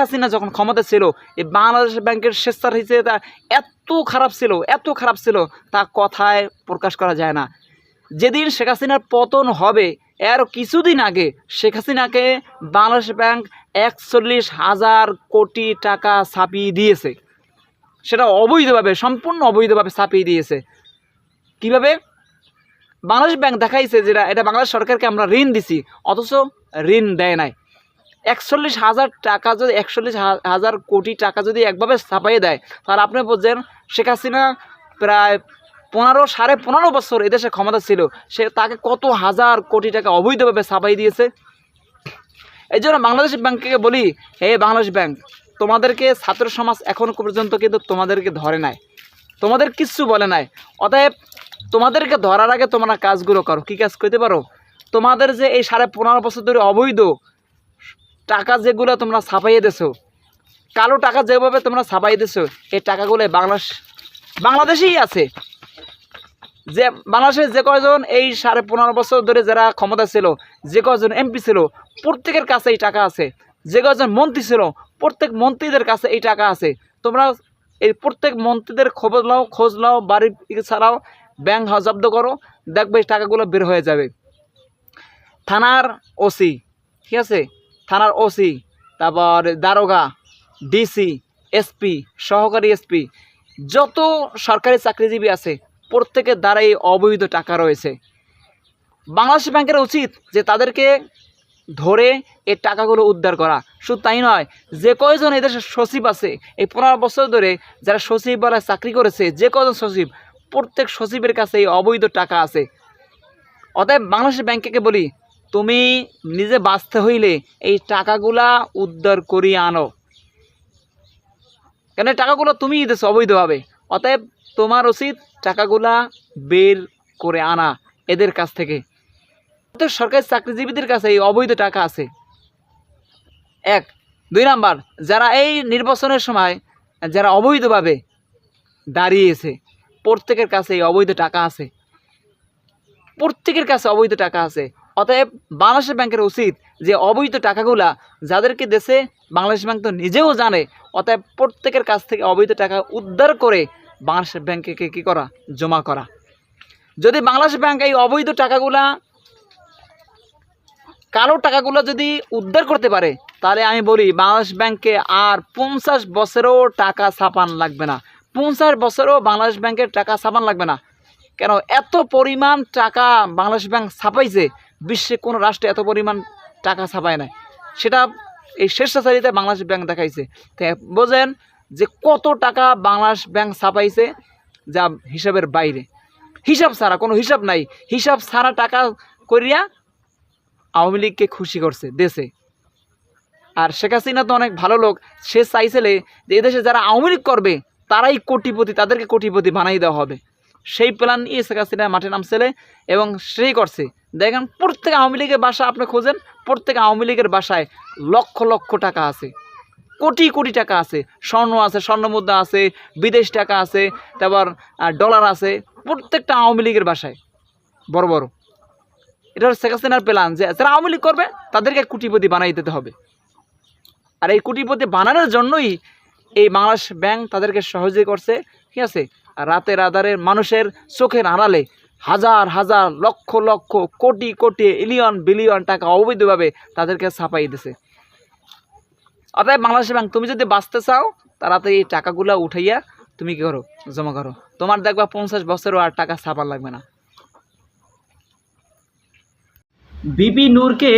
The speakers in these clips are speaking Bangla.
হাসিনা যখন ক্ষমতা ছিল, এই বাংলাদেশ ব্যাংকের শেষার হিসেবে তা এত খারাপ ছিল, এত খারাপ ছিল, তা কথায় প্রকাশ করা যায় না। যেদিন শেখ হাসিনার পতন হবে, এর কিছুদিন আগে শেখ হাসিনাকে বাংলাদেশ ব্যাংক একচল্লিশ হাজার কোটি টাকা ছাপিয়ে দিয়েছে। সেটা অবৈধভাবে, সম্পূর্ণ অবৈধভাবে ছাপিয়ে দিয়েছে। কীভাবে? বাংলাদেশ ব্যাংক দেখাইছে যেটা এটা বাংলাদেশ সরকারকে আমরা ঋণ দিছি, অথচ ঋণ দেয় নাই। একচল্লিশ হাজার টাকা যদি, একচল্লিশ হাজার কোটি টাকা যদি একভাবে ছাপাইয়ে দেয়, তাহলে আপনি বলছেন শেখ হাসিনা প্রায় পনেরো, সাড়ে পনেরো বছর এদেশে ক্ষমতা ছিল। সে তাকে কত হাজার কোটি টাকা অবৈধভাবে ছাপাই দিয়েছে? এই জন্য বাংলাদেশ ব্যাংককে বলি, হে বাংলাদেশ ব্যাংক, তোমাদেরকে ছাত্র সমাজ এখনও পর্যন্ত কিন্তু তোমাদেরকে ধরে নাই। তোমাদের কিচ্ছু বলে নাই। অতএব তোমাদেরকে ধরার আগে তোমরা কাজগুলো করো। কী কাজ করতে পারো? তোমাদের যে এই সাড়ে পনেরো বছর ধরে অবৈধ টাকা যেগুলো তোমরা ছাপাইয়ে দেছো, কালো টাকা যেভাবে তোমরা ছাপাই দিছো, এই টাকাগুলো বাংলাদেশ, বাংলাদেশেই আছে। যে বাংলাদেশের যে কয়জন এই সাড়ে পনেরো বছর ধরে যারা ক্ষমতা ছিল, যে কয়জন এমপি ছিল, প্রত্যেকের কাছে এই টাকা আছে। যে কয়জন মন্ত্রী ছিল, প্রত্যেক মন্ত্রীদের কাছে এই টাকা আছে। তোমরা এই প্রত্যেক মন্ত্রীদের খবর নাও, খোঁজ নাও বাড়ির দিকে ছাড়াও ব্যাংক জব্দ করো, দেখবে এই টাকাগুলো বের হয়ে যাবে। থানার ওসি, ঠিক আছে? থানার ওসি, তারপর দারোগা, ডিসি, এসপি, সহকারী এসপি, যত সরকারি চাকরিজীবী আছে, প্রত্যেকের দ্বারা এই অবৈধ টাকা রয়েছে। বাংলাদেশ ব্যাংকের উচিত যে তাদেরকে ধরে এই টাকাগুলো উদ্ধার করা। শুধু তাই নয়, যে কয়জন এদেশের সচিব আছে, এই পনেরো বছর ধরে যারা সচিব বলা চাকরি করেছে, যে কয়জন সচিব, প্রত্যেক সচিবের কাছে এই অবৈধ টাকা আছে। অতএব বাংলাদেশ ব্যাংকে বলি তুমি নিজে বাঁচতে হইলে এই টাকাগুলা উদ্ধার করিয়ে আনো। কেন টাকাগুলো তুমিই দিছো অবৈধভাবে? অতএব তোমার উচিত টাকাগুলা বের করে আনা এদের কাছ থেকে। তো সরকারি চাকরিজীবীদের কাছে এই অবৈধ টাকা আছে। এক। দুই নাম্বার, যারা এই নির্বাচনের সময় যারা অবৈধভাবে দাঁড়িয়েছে, প্রত্যেকের কাছে এই অবৈধ টাকা আছে। প্রত্যেকের কাছে অবৈধ টাকা আছে। অতএব বাংলাদেশ ব্যাংকের উচিত যে অবৈধ টাকাগুলা যাদেরকে দেশে বাংলাদেশ ব্যাংক তো নিজেও জানে, অতএব প্রত্যেকের কাছ থেকে অবৈধ টাকা উদ্ধার করে বাংলাদেশ ব্যাংকে কী করা? জমা করা। যদি বাংলাদেশ ব্যাংক এই অবৈধ টাকাগুলা, কালো টাকাগুলো যদি উদ্ধার করতে পারে, তাহলে আমি বলি বাংলাদেশ ব্যাংকে আর পঞ্চাশ বছরেও টাকা ছাপান লাগবে না। পঞ্চাশ বছরেও বাংলাদেশ ব্যাংকের টাকা ছাপান লাগবে না। কেন? এত পরিমাণ টাকা বাংলাদেশ ব্যাংক ছাপাইছে বিশ্বে কোনো রাষ্ট্রে এত পরিমাণ টাকা ছাপায় নাই। সেটা এই স্বেচ্ছাচারিতা বাংলাদেশ ব্যাংক দেখাইছে। বোঝেন যে কত টাকা বাংলাদেশ ব্যাংক ছাপাইছে যা হিসাবের বাইরে। হিসাব ছাড়া, কোনো হিসাব নাই। হিসাব ছাড়া টাকা করিয়া আওয়ামী লীগকে খুশি করছে দেশে। আর শেখ হাসিনা তো অনেক ভালো লোক। সে চাইছিলে যে এদেশে যারা আওয়ামী লীগ করবে, তারাই কোটিপতি, তাদেরকে কোটিপতি বানাই দেওয়া হবে। সেই প্ল্যান নিয়ে শেখ হাসিনা মাঠে নামছেলে এবং সেই করছে। দেখেন, প্রত্যেক আওয়ামী লীগের বাসা আপনি খোঁজেন, প্রত্যেক আওয়ামী লীগের বাসায় লক্ষ লক্ষ টাকা আছে। কোটি কোটি টাকা আছে। স্বর্ণ আছে, স্বর্ণ মুদ্রা আছে, বিদেশ টাকা আছে, তারপর ডলার আছে, প্রত্যেকটা আওয়ামী লীগের বাসায়। বড় বড়। এটা হচ্ছে শেখ হাসিনার প্ল্যান যে যারা আওয়ামী লীগ করবে, তাদেরকে কোটিপতি বানাই দিতে হবে। আর এই কোটিপতি বানানোর জন্যই এই বাংলাদেশ ব্যাংক তাদেরকে সহজে করছে। ঠিক আছে? রাতের আধারে মানুষের চোখের আড়ালে হাজার হাজার, লক্ষ লক্ষ, কোটি কোটি ইলিয়ন বিলিয়ন টাকা অবৈধভাবে তাদেরকে ছাপাই দিছে। অতএব বাংলাদেশ ব্যাংক, তুমি যদি বাঁচতে চাও, তাড়াতাড়ি এই টাকাগুলো উঠাইয়া তুমি কি করো? জমা করো। তোমার দেখবা পঞ্চাশ বছরও আর টাকা ছাপার লাগবে না। বিপি নূরকে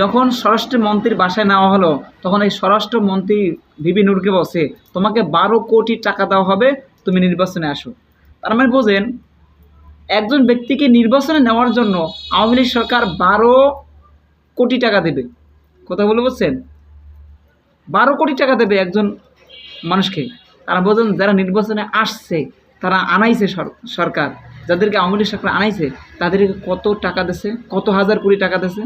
যখন স্বরাষ্ট্র মন্ত্রীর বাসায় নেওয়া হলো, তখন এই স্বরাষ্ট্রমন্ত্রী বিপি নূরকে বসে তোমাকে বারো কোটি টাকা দেওয়া হবে তুমি নির্বাচনে আসো। তার মানে বোঝেন, একজন ব্যক্তিকে নির্বাচনে নেওয়ার জন্য আওয়ামী লীগ সরকার বারো কোটি টাকা দেবে। কথা বলে বলছেন বারো কোটি টাকা দেবে একজন মানুষকে। তারা বোঝেন, যারা নির্বাচনে আসছে, তারা আনাইছে সরকার। যাদেরকে আওয়ামী লীগ সরকার আনাইছে, তাদেরকে কত টাকা দিছে? কত হাজার কোটি টাকা দিছে?